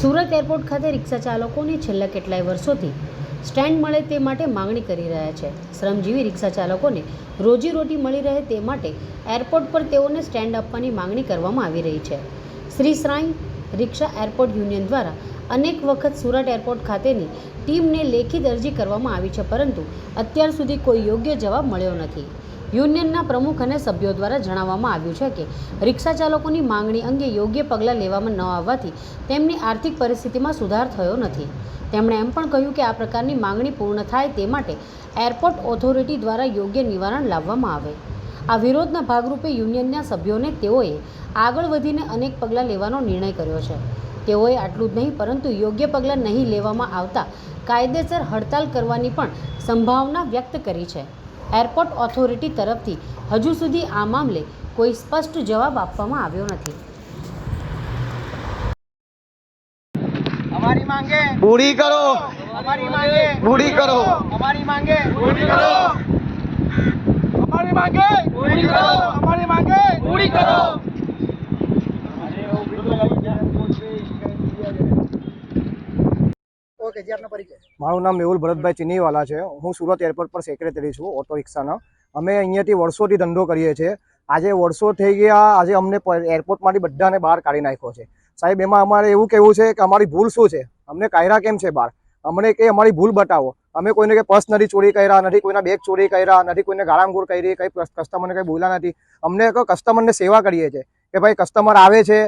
Surat airport ખાતે રિક્ષા ચાલકોને છેલ્લા કેટલાય વર્ષોથી સ્ટેન્ડ મળે તે માટે માંગણી કરી રહ્યા છે. શ્રમજીવી રિક્ષા ચાલકોને રોજીરોટી મળી રહે તે માટે એરપોર્ટ પર તેઓને સ્ટેન્ડ આપવાની માંગણી કરવામાં આવી રહી છે. Shri Sai rickshaw airport union દ્વારા અનેક વખત સુરત એરપોર્ટ ખાતેની ટીમને લેખિત અરજી કરવામાં આવી છે, પરંતુ અત્યાર સુધી કોઈ યોગ્ય જવાબ મળ્યો નથી. યુનિયનના પ્રમુખ અને સભ્યો દ્વારા જણાવવામાં આવ્યું છે કે રિક્ષા ચાલકોની માંગણી અંગે યોગ્ય પગલાં લેવામાં ન આવવાથી તેમની આર્થિક પરિસ્થિતિમાં સુધાર થયો નથી. તેમણે એમ પણ કહ્યું કે આ પ્રકારની માંગણી પૂર્ણ થાય તે માટે એરપોર્ટ ઓથોરિટી દ્વારા યોગ્ય નિવારણ લાવવામાં આવે. આ વિરોધના ભાગરૂપે યુનિયનના સભ્યોને તેઓએ આગળ વધીને અનેક પગલાં લેવાનો નિર્ણય કર્યો છે. તેઓએ આટલું જ નહીં, પરંતુ યોગ્ય પગલાં નહીં લેવામાં આવતા કાયદેસર હડતાલ કરવાની પણ સંભાવના વ્યક્ત કરી છે. એરપોર્ટ ઓથોરિટી તરફથી હજુ સુધી આ મામલે કોઈ સ્પષ્ટ જવાબ આપવામાં આવ્યો નથી. અમારી માંગે પૂરી કરો. અમારી માંગે પૂરી કરો. અમારી માંગે પૂરી કરો. અમારી માંગે પૂરી કરો. અમારી માંગે પૂરી કરો. મારું નામ મેહુલ ભરતભાઈ ચીનીવાલા છે. હું સુરત એરપોર્ટ પર સેક્રેટરી છું ઓટો રિક્ષાના. અમે અહીંયાથી વર્ષોથી ધંધો કરીએ છીએ. આજે વર્ષો થઈ ગયા, આજે અમને એરપોર્ટમાંથી બધાને બહાર કાઢી નાખ્યો છે. સાહેબ, એમાં અમારે એવું કહેવું છે કે અમારી ભૂલ શું છે? અમને કાયરા કેમ છે બહાર? અમને કે અમારી ભૂલ બતાવો. અમે કોઈને કે પર્સ નથી ચોરી કર્યા, નથી કોઈના બેગ ચોરી કર્યા, નથી કોઈને ગાળામગોળ કરી, કંઈ કસ્ટમરને કંઈ બોલ્યા નથી. અમને કસ્ટમરને સેવા કરીએ છીએ કે ભાઈ, કસ્ટમર આવે છે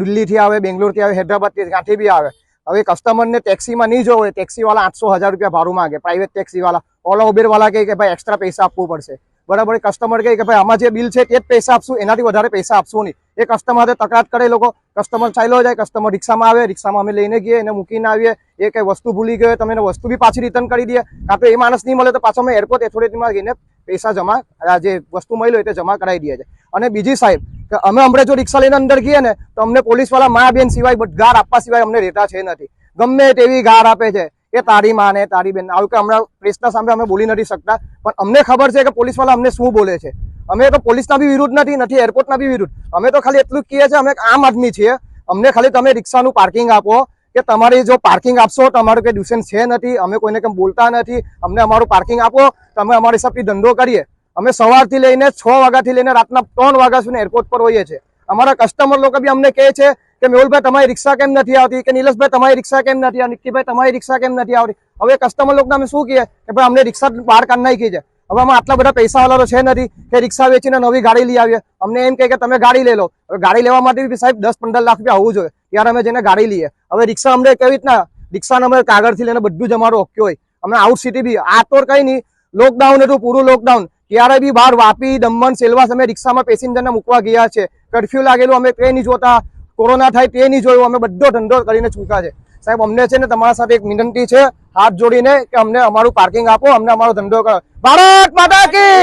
દિલ્હીથી આવે, બેંગ્લોરથી આવે, હૈદરાબાદથી ક્યાંથી બી આવે. હવે કસ્ટમરને ટેક્સીમાં નહીં જવું હોય ટેક્સીવાળા આઠસો હજાર રૂપિયા ભાડું માગે પ્રાઇવેટ ટેક્સીવાળા ઓલા ઉબેરવાળા કહે કે ભાઈ એક્સ્ટ્રા પૈસા આપવું પડશે. બરાબર કસ્ટમર કહે કે ભાઈ આમાં જે બિલ છે તે જ પૈસા આપશું, એનાથી વધારે પૈસા આપશું નહીં. એ કસ્ટમર તકરાર કરે લોકો. કસ્ટમર ચાલ્યો જાય કસ્ટમર રિક્ષામાં આવે, રિક્ષામાં અમે લઈને ગઈએ એને મૂકીને આવીએ. એ કંઈ વસ્તુ ભૂલી ગયો તમે એને વસ્તુ બી પાછી રિટર્ન કરી દઈએ. કાં તો એ માણસ નહીં મળે તો પાછો અમે એરપોર્ટ એથોરિટીમાં જઈને પૈસા જમા જે વસ્તુ મળી હોય તે જમા કરાવી દઈએ છે અને બીજી સાહેબ અમે હમણાં જો રિક્ષા લઈને અંદર ગઈએ ને, તો અમને પોલીસવાળા મા બેન સિવાય ગાર આપવા સિવાય અમને રહેતા છે નથી. ગમે તેવી ગાર આપે છે. એ તારી માં ને તારી બેન આવું કે હમણાં પ્રેસના સામે અમે બોલી નથી શકતા, પણ અમને ખબર છે કે પોલીસવાળા અમને શું બોલે છે. અમે તો પોલીસના બી વિરુદ્ધ નથી નથી એરપોર્ટના બી વિરુદ્ધ. અમે તો ખાલી એટલું કહીએ છીએ, અમે આમ આદમી છીએ. અમને ખાલી તમે રિક્ષાનું પાર્કિંગ આપો, કે તમારી જો પાર્કિંગ આપશો તો અમારું કંઈ ડ્યુશન છે નથી, અમે કોઈને કંઈ બોલતા નથી. અમને અમારું પાર્કિંગ આપો, તમે અમારી હિસાબથી ધંધો કરીએ. અમે સવારથી લઈને છ વાગ્યાથી લઈને રાતના ત્રણ વાગ્યા સુધી એરપોર્ટ પર હોઈએ છીએ. અમારા કસ્ટમર લોકો બી અમને કહે છે કે મેહુલભાઈ, તમારી રિક્ષા કેમ નથી આવતી? કે નિલેશભાઈ, તમારી રિક્ષા કેમ નથી આવતી? નિક્કીભાઈ તમારી રિક્ષા કેમ નથી આવતી? હવે કસ્ટમર લોકોને અમે શું કહીએ? કે ભાઈ, અમને રિક્ષા બહાર કાઢ નાખી છે. હવે અમે આટલા બધા પૈસા વાળા તો છે નથી કે રિક્ષા વેચીને નવી ગાડી લઈ આવીએ. અમને એમ કહે કે તમે ગાડી લઈ લો. હવે ગાડી લેવા માટે બી સાહેબ દસ પંદર લાખ રૂપિયા હોવું જોઈએ. ત્યારે અમે જઈને ગાડી લઈએ. હવે રિક્ષા અમને કેવી રીતના? રિક્ષાને અમે કાગળથી લઈને બધું જ અમારું ઓક્યો હોય. અમે આઉટ સિટી બી. આ તો કંઈ નહીં. લોકડાઉન હતું, પૂરું લોકડાઉન ત્યારે બી બહાર વાપી દમણ સેલવાસ અમે રિક્ષામાં પેસેન્જરને મૂકવા ગયા છે. કરફ્યુ લાગેલું અમે તે નહીં જોતા. કોરોના થાય તે નહીં જોયું. અમે બધો ધંધો કરીને ચૂક્યા છે. સાહેબ અમને છે ને તમારા સાથે એક વિનંતી છે હાથ જોડીને કે અમને અમારું પાર્કિંગ આપો અમને અમારો ધંધો કરો. ભારત માતા કી!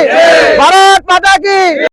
ભારત માતા કી!